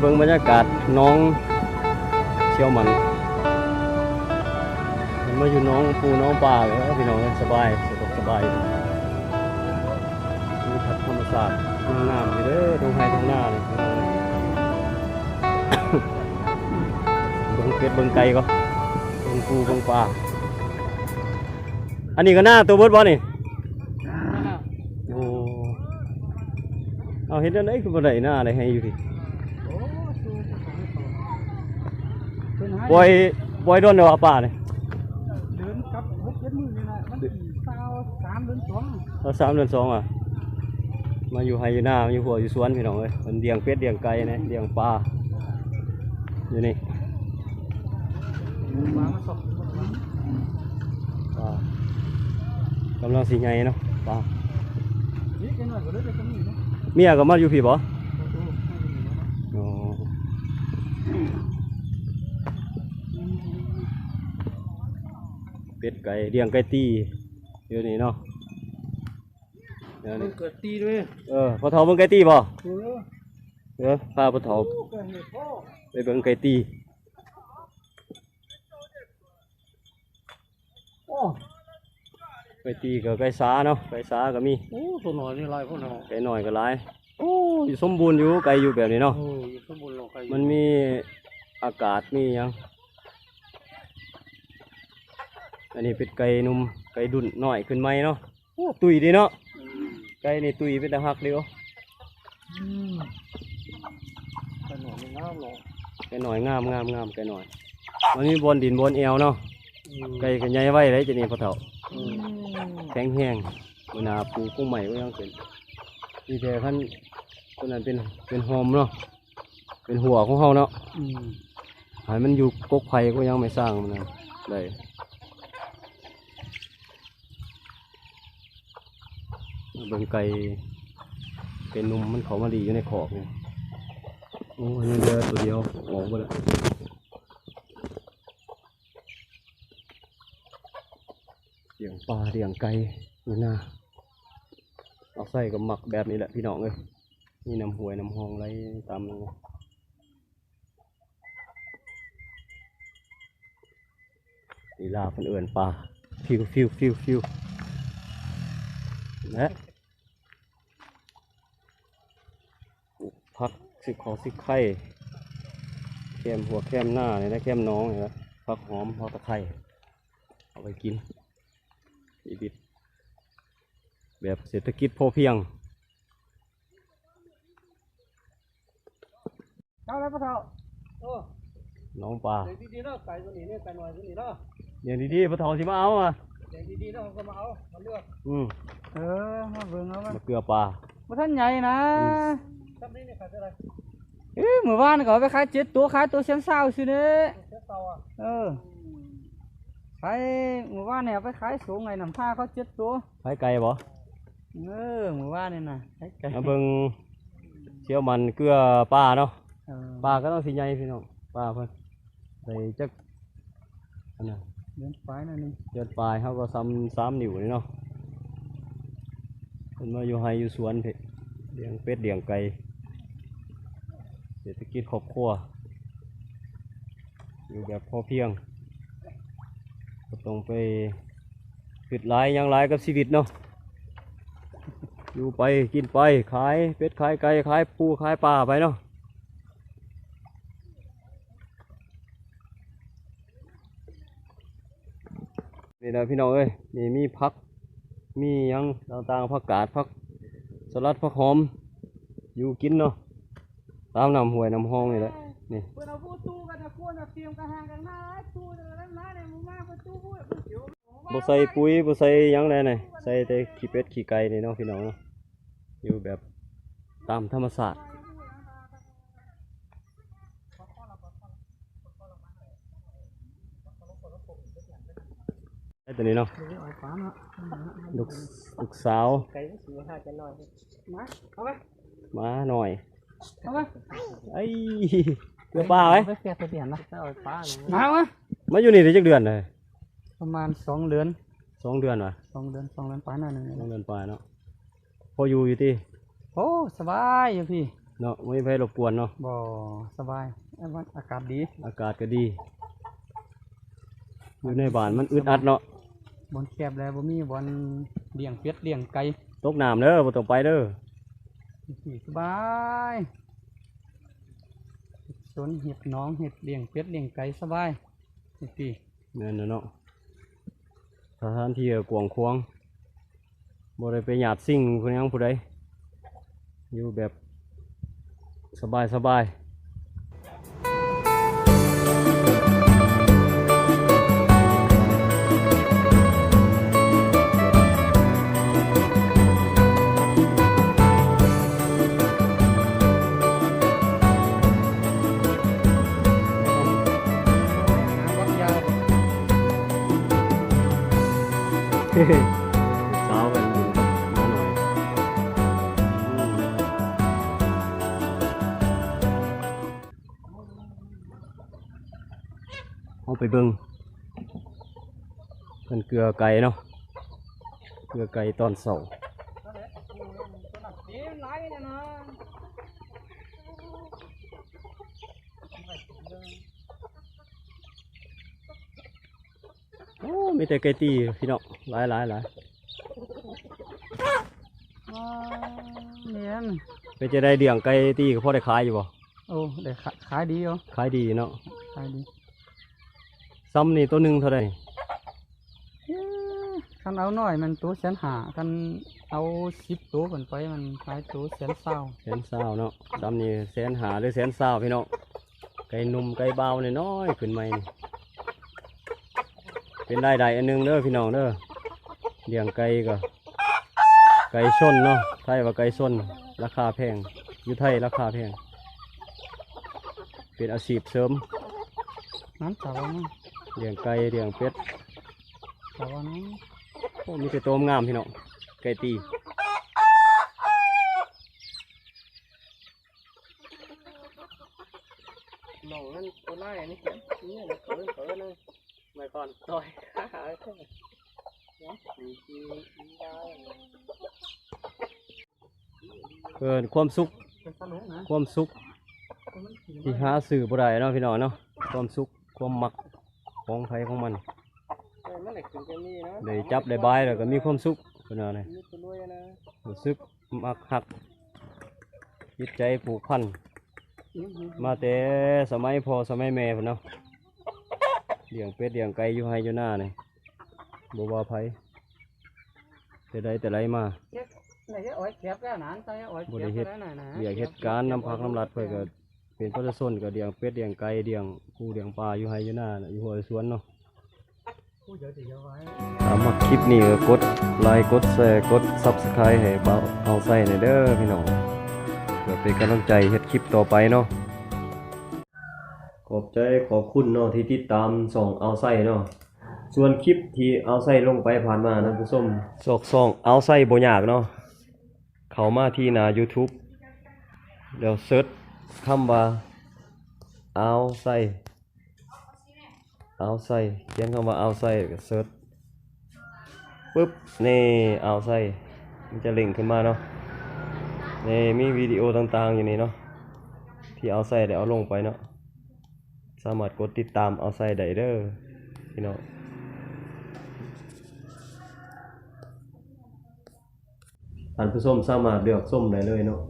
เบิ่งบรรยากาศน้องเชี่ยวหมันมันมาอยู่น้องปูน้องป่าเลยพี่น้องสบายสะดวกสบายมีทัดธรรมศาสตร์งามๆอยู่เด้อตรงไฮตรงหน้าเลยเบิ่งเป็ดเบิ่งไก่ก็เบิ่งปูเบิ่งป่าอันนี้ก็หน้าตัวเบิดบ่นี่โอ้เอาเห็นอันไหนคือบ่ได้หน้าอะไรให้อยู่ดิ ปล่อยปล่อยโดนเดี๋ยวเอาป่าเนี่ยเดินกับหกเจ็ดมือนี่นะมันสี่เศร้าสามเดือนสองเราสามเดือนสองอะมาอยู่ไฮอยู่หน้ามาอยู่หัวอยู่สวนพี่น้องเลยมันเลี้ยงเป็ดเลี้ยงไก่นะเลี้ยงปลาอยู่นี่มามาสอบปลากำลังสีใหญ่เนาะปลานี่แกหน่อยก็เลยไปตรงนี้เนาะเมียก็มาอยู่พี่บ่ โอ้โห อ๋อเป็ด ไก่เลี้ยงไก่ตีอยู่นี่เนาะเดี๋ยวมันี้นเกิดตีด้วยเออพอเฒ่าเบิ่งไก่ตีบ่เออเออพาพอเฒ่าเกิดเหตุพ่อไปเบิ่งไก่ตีโอ้ไก่ตีกับไก่สาเนาะไก่สาก็มีโอ้ตัวหน่อยนี่ลายพ่อเนาะไก่น้อยก็หลายโอ้ยสมบูรณ์อยู่ไก่อยู่แบบนี้เนาะ โอ้ยสมบูรณ์ลงไปมันมีอากาศมีหยัง อันนี้เป็นไก่หนุ่มไก่ดุนน้อยขึ้นไหมเนาะโอ้ตุยดีเนาะไก่นี่ตุยเป็นตาหักเดียวอืมตัวหน่อยนี่งามเนาะไก่น้อยงามงามงามไก่น้อยมันมีบนดินบนเอวเนาะอืมไก่กันใหญ่ไว้เลยจะนี่พอเถ่าอืมแข็งแห้งเวลาปูกุ้งใหม่ก็ยังเป็นมีแต่ขั้นตัวนั้นเป็นเป็นหอมเนาะเป็นหัวของเขาเนาะอืมใหายมันอยู่กกไผ่ก็ยังไม่สร้างมันนะเลย เบิ่งไก่เป็นนุ่มมันเขามาดีอยู่ในขอกเนี่ยโอ้ยยังเหลือตัวเดียวออกไปแล้วเลี้ยงปลาเลี้ยงไก่นี่นะเอาใส่กับหมักแบบนี้แหละพี่น้องเลยนี่น้ำหวยน้ำหองไรตามนั้นเลยลีลาเพิ่นเอื่นปลาฟิวฟิวฟิวฟิวและปลูก พักสิขอสิไข่แคมหัวแคมหน้าเนี่ยนะแคมน้องเนี่ยนะพักหอมพักตะไคร้เอาไปกินชีวิตแบบเศรษฐกิจพอเพียงเจ้าอะไรพ่อเท่าโอ้น้องปลาเด็กดีๆเนาะไก่ตัวนี้เนี่ยไก่หน่อยตัวนี้เนาะอย่างดีๆพระทองสิมาเอาอะเด็กดีๆเนาะก็มาเอามาเลือกอืมเออมาเบิ่งเอามันมะเกลือปลาบ่ท่านใหญ่นะ ทำนี่เนี่ยขายเท่าไหร่เอ้ยหมู่บ้านก็เอาไปขายเจ็ดตัวขายตัวเสียนเศร้าสิเด้เจ็ดเตาอะเออขายหมู่บ้านเนี่ยเอาไปขายสูงไงน้ำผ้าเขาเจ็ดตัวไข่ไก่บ่เออหมู่บ้านนี่นะขายไก่มาเบิ่งเชี่ยวมันเกลือปลาเนาะเออปลาก็ต้องสีใหญ่พี่น้องปลาเพิ่นใส่จักอันนั้นเดินไปหน่อยหนึงเดือนปลายเขาก็ซ้ำซ้ำนิ้วนี่เนาะเพิ่นมาอยู่ไฮอยู่สวนเพิ่นเลี้ยงเป็ดเลี้ยงไก่ เศรษฐกิจครอบครัว อยู่แบบพอเพียงก็ต้องไปผิดหลายยังหลายกับชีวิตเนาะอยู่ไปกินไปขายเป็ดขายไก่ขายปูขายปลาไปเนาะนี่นะพี่น้องเอ้ยนี่มีพักมียังต่างๆผักกาดผักสลัดผักหอม อยู่กินเนาะ ตามน้ำห้วยน้ำห้องนี่แหละนี่เพื่อนเอาผู้ตู้กันนะควรเอาเตรียมกระหางกันมาตู้จะนั้นมาเนี่ยมึงมาประตูพูดเดี๋ยวบ่ใส่ปุ๋ยบ่ใส่หยังเลยนี่ใส่แต่ขี้เป็ดขี้ไก่นี่เนาะพี่น้องเนาะอยู่แบบตามธรรมชาติไอ้ตัวนี้เนาะเดี๋ยวเอาปลาเนาะลูกลูกสาวไก่สีห้าจะน้อยมาเอาไปมาหน่อย เอาไปไอ้เกลือปลาไว้ไปเปียกไปเปลี่ยนนะเอาปลาเลยมาเอามามาอยู่นี่ได้จักเดือนเลยประมาณสองเดือนสองเดือนวะสองเดือนสองเดือนไปหน่อยหนึงสองเดือนปลายเนาะพออยู่อยู่ที่โอ้สบายอยู่พี่เนาะไม่มีไฟรบกวนเนาะบ่สบายไอ้วันอากาศดี อากาศก็ดีอยู่ในบ้านมันอึดอัดเนาะบนแคบแล้วบ่มีบอนเลี้ยงเป็ดเลี้ยงไก่ตกน้ำเด้อบ่ต้องไปเด้อ สิสบายสนเห็ดน้องเห็ดเลี้ยงเป็ดเลี้ยงไก่สบายนี่ปีแม่นน่ะเนาะสถานที่กว้างขวางบ่ได้ไปหยาดสิ่งผู้หยังผู้ใดอยู่แบบสบายสบาย สาวกันอยู่มาหน่อยอืมเอ มหลายเนี่ยนะโอ้มีแต่ไก่ตีพี่น้องหลายหลายหลายว้าวเนียนไปจะได้เลี้ยงไก่ตีก็พอได้ขายอยู่บ่โอ้ได้ขาขายดีเหรอขายดีเนาะขายดีซ้ำนี่ตัวหนึ่งเท่าไหร่คันเอาหน่อยมันตัวแสนหาคันเอาสิบตัวผนไปมันขายตัวแสนเศร้าแสนเศร้าเนาะซ้ำนี่แสนหาหรือแสนเศร้าพี่น้องไก่หนุ่มไก่เบาเนี่ยน้อยขึ้นใหม่นี่ เป็นได้ใดอันหนึงเด้อพี่น้องเด้อเลี้ยงไก่ก็ ไก่ชนเนาะไทยว่าไก่ชนราคาแพงอยู่ไทยราคาแพงเป็นอาชีพเสริมนั้นสาวนะเลี้ยงไก่เลี้ยงเป็ดสาวนะโอ้มีแต่ตัวงามพี่น้องไก่ตี หนองนั่นตัวไล่นี่เขียนนี่เลยเขินเขินเลย ไม่ก่ อนต่อยขาหายแค่เนาะมีทีได้เพิ่นความสุขเป็นสนุกนะความสุขมันกินที่หาสื่อบ่ได้เนาะพี่น้องเนาะ ความสุข ความมักของไผของมัน มันเหล็กถึงจะมีนะได้จับได้บายแล้วก็มีความสุขเพิ่นว่านี่มีตัวด้วยนะรู้สึกมักฮักจิตใจผูกพัน มาแต่สมัยพ่อสมัยแม่พุ่นเนาะ เลี้ยงเป็ดเลี้ยงไก่อยู่ไห้อยู่หน้านี่บ่ว่าไผแต่ใดแต่ไรมาไหนจะอ้อยเก็บแล้วนะใช่อ้อยบ่เก็ได้บเฮ็ดแล้วนะนะเลี้ยงเฮ็ดการน้ำพักน้ำรัดเพิ่นก็เป็นประชาชนก็เลี้ยงเป็ดเลี้ยงไก่เลี้ยงปูเลี้ยงปลาอยู่ไห้อยู่หน้าน่ะอยู่หัวสวนเนาะผู้เดี๋ยวจะเอาไว้ถ้ามักคลิปนี้ก็กดไลค์กดแชร์กด Subscribe ให้เบาเอาใส่ในอยเด้อพี่น้องเพื่อเป็นกำลังใจเฮ็ดคลิปต่อไปเนาะ ขอบใจขอบคุณเนาะที่ติดตามส่องเอาใส่เนาะส่วนคลิปที่เอาใส่ลงไปผ่านมานะผู้ชมสอกส่องเอาใส่บ่ยากเนาะเข้ามาที่หนา YouTube เดี๋ยวเซิร์ชคำว่าเอาใส่เอาใส่เขียนคำว่าเอาใส่ก็เซิร์ชปึ๊บนี่เอาใส่มันจะลิงก์ขึ้นมาเนาะนี่มีวิดีโอต่างๆอยู่นี่เนาะที่เอาใส่ได้เอาลงไปเนาะ สามารถกดติดตามเอาใส่ได้เด้อพี่น้องท่านผู้ชมสามารถเลือกส้มได้เลยเนาะ